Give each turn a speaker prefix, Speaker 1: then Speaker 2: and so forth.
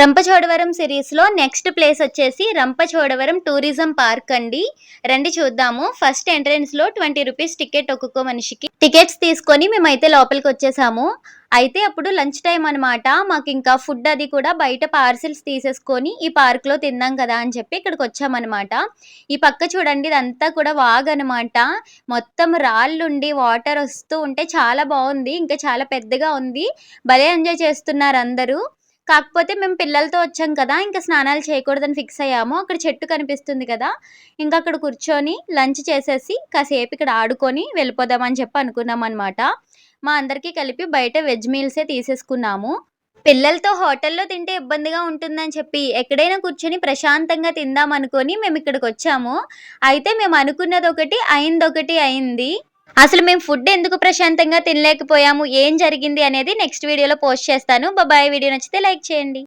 Speaker 1: రంపచోడవరం సిరీస్లో next place వచ్చేసి Rampachodavaram tourism park అండి. రండి చూద్దాము. ఫస్ట్ ఎంట్రెన్స్లో ట్వంటీ రూపీస్ టికెట్ ఒక్కొక్క మనిషికి. టికెట్స్ తీసుకొని మేమైతే లోపలికి వచ్చేసాము. అయితే అప్పుడు లంచ్ టైం అనమాట మాకు ఇంకా ఫుడ్ అది కూడా బయట పార్సిల్స్ తీసేసుకొని ఈ పార్క్లో తిందాం కదా అని చెప్పి ఇక్కడికి వచ్చామన్నమాట. ఈ పక్క చూడండి ఇదంతా కూడా వాగ్ అనమాట మొత్తం రాళ్ళుండి వాటర్ వస్తూ ఉంటే చాలా బాగుంది. ఇంకా చాలా పెద్దగా ఉంది. భలే ఎంజాయ్ చేస్తున్నారు అందరూ. కాకపోతే మేము పిల్లలతో వచ్చాం కదా ఇంకా స్నానాలు చేయకూడదని ఫిక్స్ అయ్యాము. అక్కడ చెట్టు కనిపిస్తుంది కదా ఇంకా అక్కడ కూర్చొని లంచ్ చేసేసి కాసేపు ఇక్కడ ఆడుకొని వెళ్ళిపోదామని చెప్పి అనుకున్నాం అనమాట మా అందరికీ కలిపి బయట వెజ్ మీల్సే తీసేసుకున్నాము. పిల్లలతో హోటల్లో తింటే ఇబ్బందిగా ఉంటుందని చెప్పి ఎక్కడైనా కూర్చొని ప్రశాంతంగా తిందాం అనుకొని మేము ఇక్కడికి వచ్చాము. అయితే మేము అనుకున్నది ఒకటి అయింది ఒకటి అయింది. అసలు మేము ఫుడ్ ఎందుకు ప్రశాంతంగా తినలేకపోయాము? ఏం జరిగింది అనేది నెక్స్ట్ వీడియోలో పోస్ట్ చేస్తాను. బాబాయ్ వీడియో నచ్చితే లైక్ చేయండి.